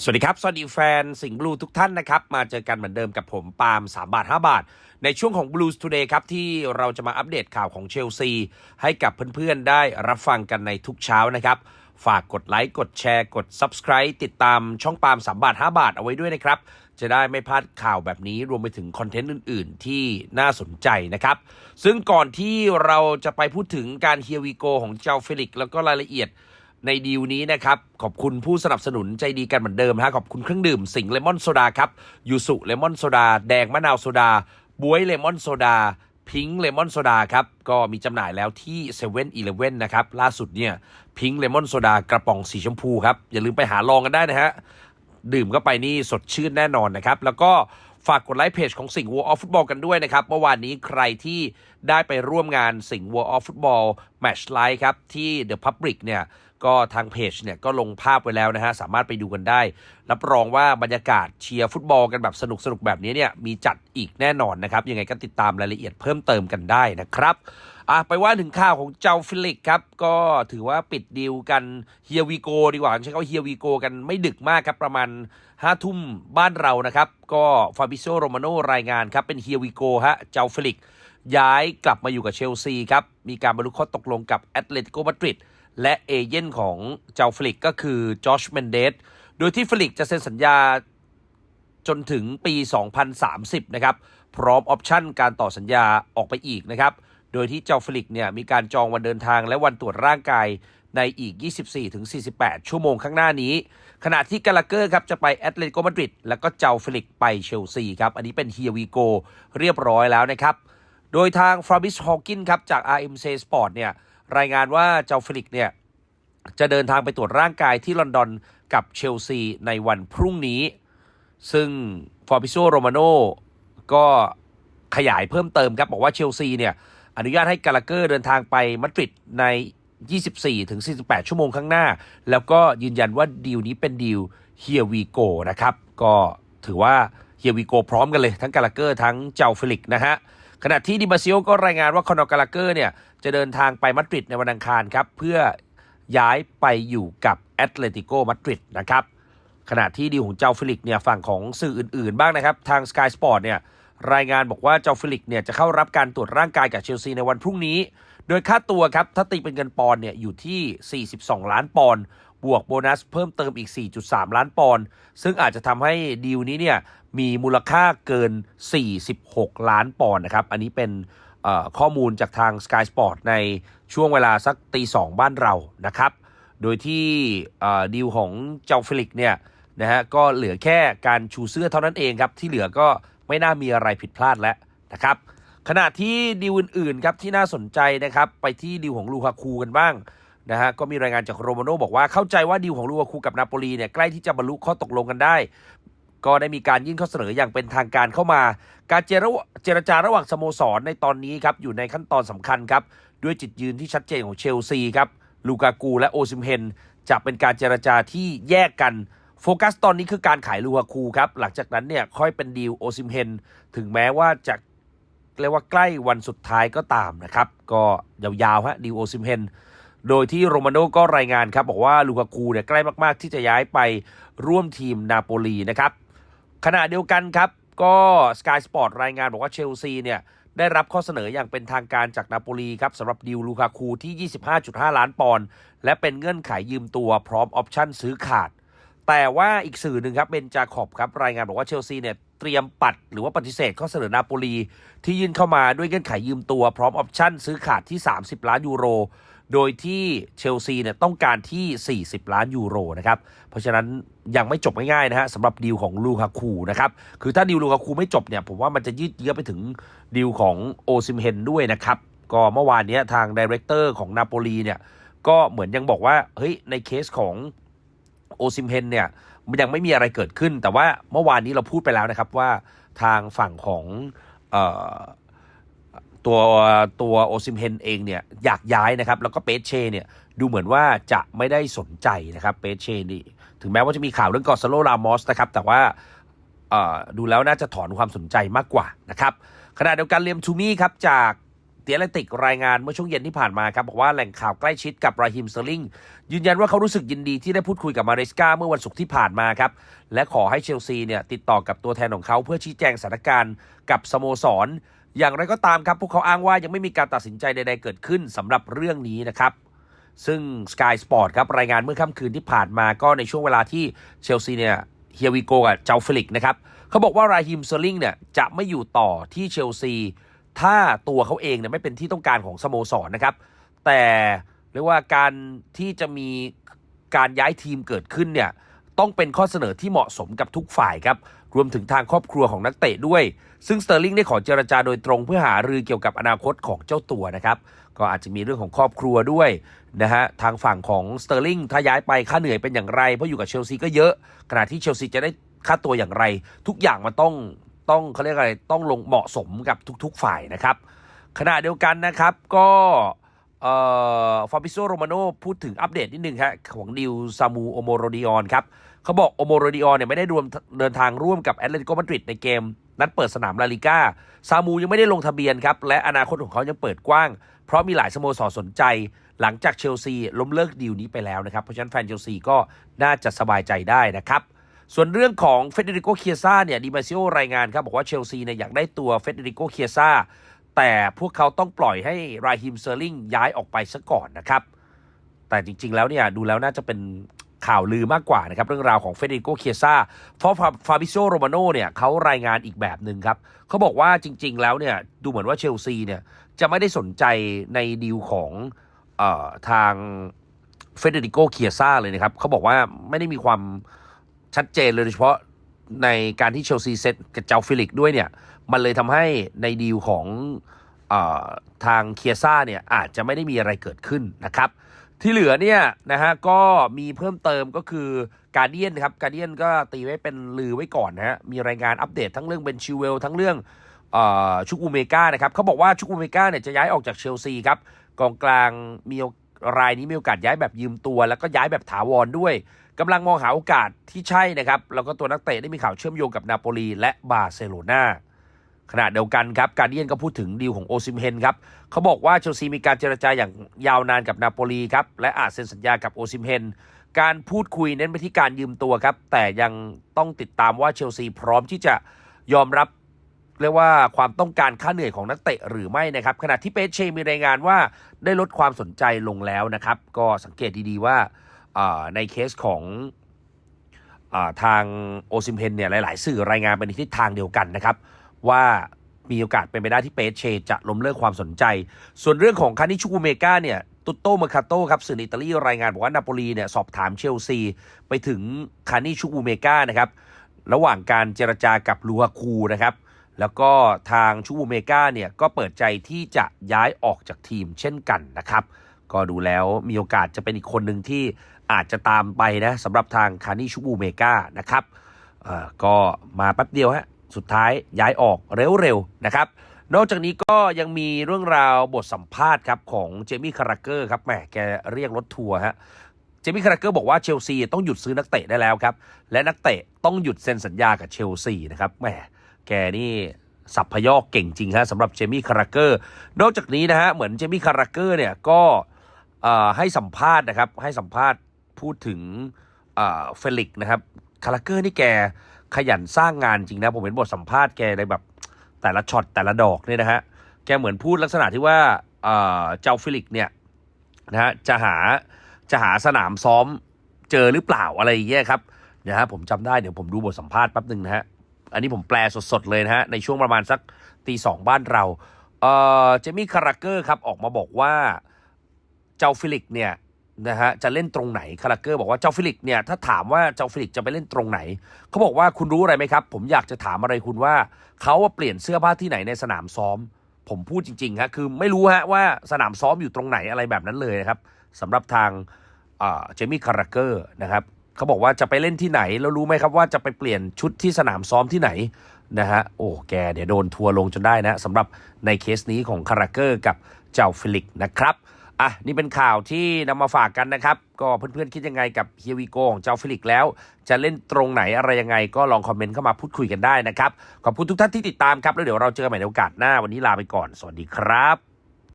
สวัสดีครับ สวัสดีแฟนสิงห์บลูทุกท่านนะครับ มาเจอกันเหมือนเดิมกับผมปาล์ม3บาท 5 บาท ในช่วงของ Blues Today ครับ ที่เราจะมาอัปเดตข่าวของเชลซี ให้กับเพื่อนๆ ได้รับฟังกันในทุกเช้านะครับ ฝากกดไลค์กดแชร์กด Subscribe ติดตามช่องปาล์ม3บาท 5 บาทเอาไว้ด้วยนะครับ จะได้ไม่พลาดข่าวแบบนี้รวมไปถึงคอนเทนต์อื่น ๆ ที่น่าสนใจนะครับ ซึ่งก่อนที่เราจะไปพูดถึงการเฮียวีโกของเจ้าเฟลิกแล้วก็รายละเอียด ในดีลนี้นะครับ ขอบคุณผู้สนับสนุนใจดีกันเหมือนเดิมฮะขอบคุณเครื่องดื่มสิงเลมอนโซดาครับยูสุเลมอนโซดา แดงมะนาวโซดาบวยเลมอนโซดาพิงค์เลมอนโซดาครับ ก็มีจำหน่ายแล้วที่7 e เ e ่ e อนะครับ ล่าสุดเนี่ยพิงค์เลมอนโซดากระป๋องสีชมพูครับ อย่าลืมไปหาลองกันได้นะฮะ ดื่มเข้าไปนี่สดชื่นแน่นอนนะครับ แล้วก็ฝากกดไลค์เพจของสิงห์วัวออฟฟุตบอลกันด้วยนะครับ เมื่อวานนี้ใครที่ได้ไปร่วมงานสิงห์วัวออฟฟุตบอลแมชไลฟ์ครับ ที่ The Public เนี่ย ก็ทางเพจเนี่ยก็ลงภาพไว้แล้วนะฮะ สามารถไปดูกันได้ รับรองว่าบรรยากาศเชียร์ฟุตบอลกันแบบสนุกสนุกแบบนี้เนี่ยมีจัดอีกแน่นอนนะครับ ยังไงก็ติดตามรายละเอียดเพิ่มเติมกันได้นะครับอะไปว่าถึงข่าวของเจ้าฟิลิกครับ ก็ถือว่าปิดดีลกันเฮียวีโกดีกว่าใช้คำว่าเฮียวีโกกันไม่ดึกมากครับ ประมาณห้าทุ่มบ้านเรานะครับ ก็ฟาบิโซโรมาโนรายงานครับเป็นเฮียวีโกฮะเจ้าฟิลิกย้ายกลับมาอยู่กับเชลซีครับ มีการบรรลุข้อตกลงกับแอตเลติโกมาดริด และเอเย่นของเจ้าฟลิกก็คือจอชเมนเดสโดยที่ฟลิกจะเซ็นสัญญาจนถึงปี 2030 นะครับ พร้อมออปชั่นการต่อสัญญาออกไปอีกนะครับ โดยที่เจ้าฟลิกเนี่ยมีการจองวันเดินทางและวันตรวจร่างกายในอีก 24-48 ชั่วโมงข้างหน้านี้ ขณะที่กาลาเกอร์ครับจะไปแอตเลติโกมาดริดแล้วก็เจ้าฟลิกไปเชลซีครับ อันนี้เป็นเฮียวีโกเรียบร้อยแล้วนะครับ โดยทางฟราบิสฮอ w กินครับจาก RMC Sport เนี่ย รายงานว่าเจ้าฟลิกเนี่ยจะเดินทางไปตรวจร่างกายที่ลอนดอนกับเชลซีในวันพรุ่งนี้ ซึ่งฟอร์บิโซโรมาโนก็ขยายเพิ่มเติมครับ บอกว่าเชลซีเนี่ยอนุญาตให้กาลาเกอร์เดินทางไปมาดริดใน 24-48 ชั่วโมงข้างหน้า แล้วก็ยืนยันว่าดีลนี้เป็นดีลเฮียวีโกนะครับ ก็ถือว่าเฮียวีโกพร้อมกันเลย ทั้งกาลาเกอร์ทั้งเจ้าฟิลิกนะฮะขณะที่ดิมาซิโอก็รายงานว่าคอนอร์กาลาเกอร์เนี่ย จะเดินทางไปมาดริดในวันอังคารครับ เพื่อย้ายไปอยู่กับแอตเลติโกมาดริดนะครับขณะที่ดีลของเจ้าฟิลิกเนี่ยฝั่งของสื่ออื่นๆ บ้างนะครับ ทาง Sky Sport เนี่ยรายงานบอกว่าเจ้าฟิลิกเนี่ยจะเข้ารับการตรวจร่างกายกับเชลซีในวันพรุ่งนี้ โดยค่าตัวครับ ถ้าตีเป็นเงินปอนเนี่ยอยู่ที่ 42 ล้านปอนด์บวกโบนัสเพิ่มเติมอีก 4.3 ล้านปอนด์ซึ่งอาจจะทำให้ดีลนี้เนี่ยมีมูลค่าเกิน 46 ล้านปอนด์นะครับ อันนี้เป็น ข้อมูลจากทาง Sky Sport ในช่วงเวลาสักตีสองบ้านเรานะครับ โดยที่ดีลของเจ้าฟิลิกเนี่ยนะฮะก็เหลือแค่การชูเสื้อเท่านั้นเองครับ ที่เหลือก็ไม่น่ามีอะไรผิดพลาดแล้วนะครับ ขณะที่ดีลอื่นๆครับที่น่าสนใจนะครับ ไปที่ดีลของลูคาคูกันบ้างนะฮะก็มีรายงานจากโรมาโนบอกว่าเข้าใจว่าดีลของลูคาคูกับนาโปลีเนี่ยใกล้ที่จะบรรลุข้อตกลงกันได้ ก็ได้มีการยื่นข้อเสนออย่างเป็นทางการเข้ามา การเจรเจรจาระหว่างสโมสรในตอนนี้ครับอยู่ในขั้นตอนสำคัญครับ ด้วยจุดยืนที่ชัดเจนของเชลซีครับลูกากูและโอซิมเฮนจะเป็นการเจรจาที่แยกกันโฟกัสตอนนี้คือการขายลูกากูครับ หลังจากนั้นเนี่ยค่อยเป็นดีลโอซิมเฮนถึงแม้ว่าจะเรียกว่าใกล้วันสุดท้ายก็ตามนะครับ ก็ยาวๆฮะดีลโอซิมเฮนโดยที่โรมาโน่ก็รายงานครับ บอกว่าลูกากูเนี่ยใกล้มากๆ ที่จะย้ายไปร่วมทีมนาโปลีนะครับ ขณะเดียวกันครับ ก็ Sky Sport รายงานบอกว่าเชลซีเนี่ยได้รับข้อเสนออย่างเป็นทางการจากนาโปลีครับสำหรับดิวลูคาคูที่ 25.5 ล้านปอนด์และเป็นเงื่อนไขยืมตัวพร้อมออปชั่นซื้อขาด แต่ว่าอีกสื่อหนึ่งครับเบนจาขอบครับรายงานบอกว่าเชลซีเนี่ยเตรียมปัดหรือว่าปฏิเสธข้อเสนอนาโปลีที่ยื่นเข้ามาด้วยเงื่อนไขยืมตัวพร้อมออปชั่นซื้อขาดที่ 30 ล้านยูโร โดยที่เชลซีเนี่ยต้องการที่ 40 ล้านยูโรนะครับ เพราะฉะนั้นยังไม่จบง่ายๆนะฮะสำหรับดีลของลูคาคูนะครับ คือถ้าดีลลูคาคูไม่จบเนี่ยผมว่ามันจะยืดเยื้อไปถึงดีลของโอซิมเฮนด้วยนะครับ ก็เมื่อวานนี้ทางดีเรคเตอร์ของนาโปลีเนี่ยก็เหมือนยังบอกว่าเฮ้ยในเคสของโอซิมเฮนเนี่ยมันยังไม่มีอะไรเกิดขึ้น แต่ว่าเมื่อวานนี้เราพูดไปแล้วนะครับว่าทางฝั่งของเอ่อ ตัวตัวโอซิมเฮนเองเนี่ยอยากย้ายนะครับ แล้วก็เปเช่เนี่ยดูเหมือนว่าจะไม่ได้สนใจนะครับเปเช่นี่ถึงแม้ว่าจะมีข่าวเรื่องกอซโลรามอสนะครับ แต่ว่าดูแล้วน่าจะถอนความสนใจมากกว่านะครับขณะเดียวกันเลียมทูมี่ครับจากเตียเลติกรายงานเมื่อช่วงเย็นที่ผ่านมาครับ บอกว่าแหล่งข่าวใกล้ชิดกับราฮิมเซอร์ลิงยืนยันว่าเขารู้สึกยินดีที่ได้พูดคุยกับมาเรสกาเมื่อวันศุกร์ที่ผ่านมาครับ และขอให้เชลซีเนี่ยติดต่อกับตัวแทนของเขาเพื่อชี้แจงสถานการณ์กับสโมสร อย่างไรก็ตามครับ พวกเขาอ้างว่ายังไม่มีการตัดสินใจใดๆเกิดขึ้นสำหรับเรื่องนี้นะครับ ซึ่ง Sky Sport ครับรายงานเมื่อค่ำคืนที่ผ่านมาก็ในช่วงเวลาที่เชลซีเนี่ยเฮียวิโกกับเจ้าเฟลิกนะครับเขาบอกว่าราฮิมเซอร์ลิงเนี่ยจะไม่อยู่ต่อที่เชลซีถ้าตัวเขาเองเนี่ยไม่เป็นที่ต้องการของสโมสรนะครับ แต่เรียกว่าการที่จะมีการย้ายทีมเกิดขึ้นเนี่ยต้องเป็นข้อเสนอที่เหมาะสมกับทุกฝ่ายครับ รวมถึงทางครอบครัวของนักเตะด้วย ซึ่งสเตอร์ลิงได้ขอเจรจาโดยตรงเพื่อหารือเกี่ยวกับอนาคตของเจ้าตัวนะครับ ก็อาจจะมีเรื่องของครอบครัวด้วยนะฮะ ทางฝั่งของสเตอร์ลิงถ้าย้ายไปค่าเหนื่อยเป็นอย่างไร เพราะอยู่กับเชลซีก็เยอะ ขณะที่เชลซีจะได้ค่าตัวอย่างไร ทุกอย่างมันต้องต้องเขาเรียกอะไรต้องลงเหมาะสมกับทุก ๆ ฝ่ายนะครับ ขณะเดียวกันนะครับก็เอ่อฟาบิโซโรมาโนพูดถึงอัปเดตนิดนึงครับของดิวซามูโอโมโรดิออนครับ เขาบอกโอโมโรดิออนเนี่ยไม่ได้รวมเดินทางร่วมกับแอตเลติโกมาดริดในเกม นัดเปิดสนามลาลิก้าซามูยังไม่ได้ลงทะเบียนครับ และอนาคตของเขายังเปิดกว้าง เพราะมีหลายสโมสรสนใจ หลังจากเชลซีล้มเลิกดีลนี้ไปแล้วนะครับ เพราะฉะนั้นแฟนเชลซีก็น่าจะสบายใจได้นะครับส่วนเรื่องของเฟเดริโกเคียซ่าเนี่ยดิมาซิโอรายงานครับบอกว่าเชลซีเนี่ยอยากได้ตัวเฟเดริโกเคียซ่าแต่พวกเขาต้องปล่อยให้ราฮิมเซอร์ลิงย้ายออกไปซะก่อนนะครับ แต่จริงๆแล้วเนี่ยดูแล้วน่าจะเป็น ข่าวลือมากกว่านะครับ เรื่องราวของเฟเดริโกเคียซ่าเพราะฟาบิโซโรมาโนเนี่ยเขารายงานอีกแบบหนึ่งครับเขาบอกว่าจริง ๆ แล้วเนี่ยดูเหมือนว่าเชลซีเนี่ยจะไม่ได้สนใจในดีลของออทางเฟเดริโกเคียซ่าเลยนะครับเขาบอกว่าไม่ได้มีความชัดเจนเลยโดยเฉพาะในการที่เชลซีเซ็ตกับเจ้าฟิลิกด้วยเนี่ย มันเลยทำให้ในดีลของออทางเคียซ่าเนี่ยอาจจะไม่ได้มีอะไรเกิดขึ้นนะครับ ที่เหลือเนี่ยนะฮะก็มีเพิ่มเติมก็คือการเดียนครับการเดียนก็ตีไว้เป็นลือไว้ก่อนนะฮะมีรายงานอัปเดตทั้งเรื่องเบนชิวเวลทั้งเรื่องออชุกอูเมกานะครับเขาบอกว่าชุกอูเมกาเนี่ยจะย้ายออกจากเชลซีครับกองกลางมีรายนี้มีโอกาสย้ายแบบยืมตัว แล้วก็ย้ายแบบถาวรด้วยกำลังมองหาโอกาสที่ใช่นะครับ แล้วก็ตัวนักเตะได้มีข่าวเชื่อมโยงกับนาโปลีและบาร์เซโลนา ขณะเดียวกันครับการเดียนก็พูดถึงดีลของโอซิมเฮนครับเขาบอกว่าเชลซีมีการเจรจาอย่างยาวนานกับนาโปลีครับและอาจเซ็นสัญญากับโอซิมเฮนการพูดคุยเน้นไปที่การยืมตัวครับ แต่ยังต้องติดตามว่าเชลซีพร้อมที่จะยอมรับเรียกว่าความต้องการค่าเหนื่อยของนักเตะหรือไม่นะครับ ขณะที่เปเชมีรายงานว่าได้ลดความสนใจลงแล้วนะครับ ก็สังเกตดีๆว่าในเคสของอทางโอซิมเฮนเนี่ยหลาย ๆ สื่อรายงานไปในทิศทางเดียวกันนะครับ ว่ามีโอกาสเป็นไปได้ที่เปเชจะล้มเลิกความสนใจ ส่วนเรื่องของคานิชูเมกาเนี่ยตุตโตมาคาโตครับสื่ออิตาลีรายงานบอกว่านาโปลีเนี่ยสอบถามเชลซี ไปถึงคานิชูเมกานะครับระหว่างการเจรจากับลูฮาคูนะครับแล้วก็ทางชูเมกาเนี่ยก็เปิดใจที่จะย้ายออกจากทีมเช่นกันนะครับ ก็ดูแล้วมีโอกาสจะเป็นอีกคนหนึ่งที่อาจจะตามไปนะสำหรับทางคานิชูเมกานะครับก็มาแป๊บเดียวฮะ สุดท้ายย้ายออกเร็วๆนะครับ นอกจากนี้ก็ยังมีเรื่องราวบทสัมภาษณ์ครับของเจมี่คาราเกอร์ครับแหมแกเรียกรถทัวร์ฮะเจมี่คาราเกอร์บอกว่าเชลซีต้องหยุดซื้อนักเตะได้แล้วครับ และนักเตะต้องหยุดเซ็นสัญญากับเชลซีนะครับแหมแกนี่สับพยอกเก่งจริงฮะสำหรับเจมี่คาราเกอร์นอกจากนี้นะฮะเหมือนเจมี่คาราเกอร์เนี่ยก็ให้สัมภาษณ์นะครับให้สัมภาษณ์พูดถึงเฟลิกนะครับคาราเกอร์นี่แก ขยันสร้างงานจริงนะ ผมเห็นบทสัมภาษณ์แกในแบบแต่ละช็อตแต่ละดอกเนี่ยนะฮะแกเหมือนพูดลักษณะที่ว่าเจ้าฟิลิกเนี่ยนะฮะจะหาจะหาสนามซ้อมเจอหรือเปล่าอะไรอย่างเงี้ยครับนะฮะผมจำได้เดี๋ยวผมดูบทสัมภาษณ์แป๊บหนึ่งนะฮะอันนี้ผมแปลสดๆเลยนะฮะในช่วงประมาณสักตีสองบ้านเราเอ่อเจมี่คาราเกอร์ครับออกมาบอกว่าเจ้าฟิลิกเนี่ย นะฮะจะเล่นตรงไหนคาราเกอร์บอกว่าเจ้าฟิลิกเนี่ยถ้าถามว่าเจ้าฟิลิกจะไปเล่นตรงไหนเขาบอกว่าคุณรู้อะไรไหมครับ ผมอยากจะถามอะไรคุณว่าเขาว่าเปลี่ยนเสื้อผ้าที่ไหนในสนามซ้อม ผมพูดจริงๆฮะคือไม่รู้ฮะว่าสนามซ้อมอยู่ตรงไหนอะไรแบบนั้นเลยนะครับสำหรับทางเจมี่คาราเกอร์นะครับเขาบอกว่าจะไปเล่นที่ไหนแล้วรู้ไหมครับว่าจะไปเปลี่ยนชุดที่สนามซ้อมที่ไหนนะฮะโอ้แกเดี๋ยวโดนทัวร์ลงจนได้นะสำหรับในเคสนี้ของคาราเกอร์กับเจ้าฟิลิกนะครับ อะนี่เป็นข่าวที่นำมาฝากกันนะครับ ก็เพื่อนๆคิดยังไงกับเฮียวีโกของเจ้าฟิลิกแล้ว จะเล่นตรงไหนอะไรยังไง ก็ลองคอมเมนต์เข้ามาพูดคุยกันได้นะครับ ขอบคุณทุกท่านที่ติดตามครับ แล้วเดี๋ยวเราเจอกันใหม่ในโอกาสหน้าวันนี้ลาไปก่อน สวัสดีครับ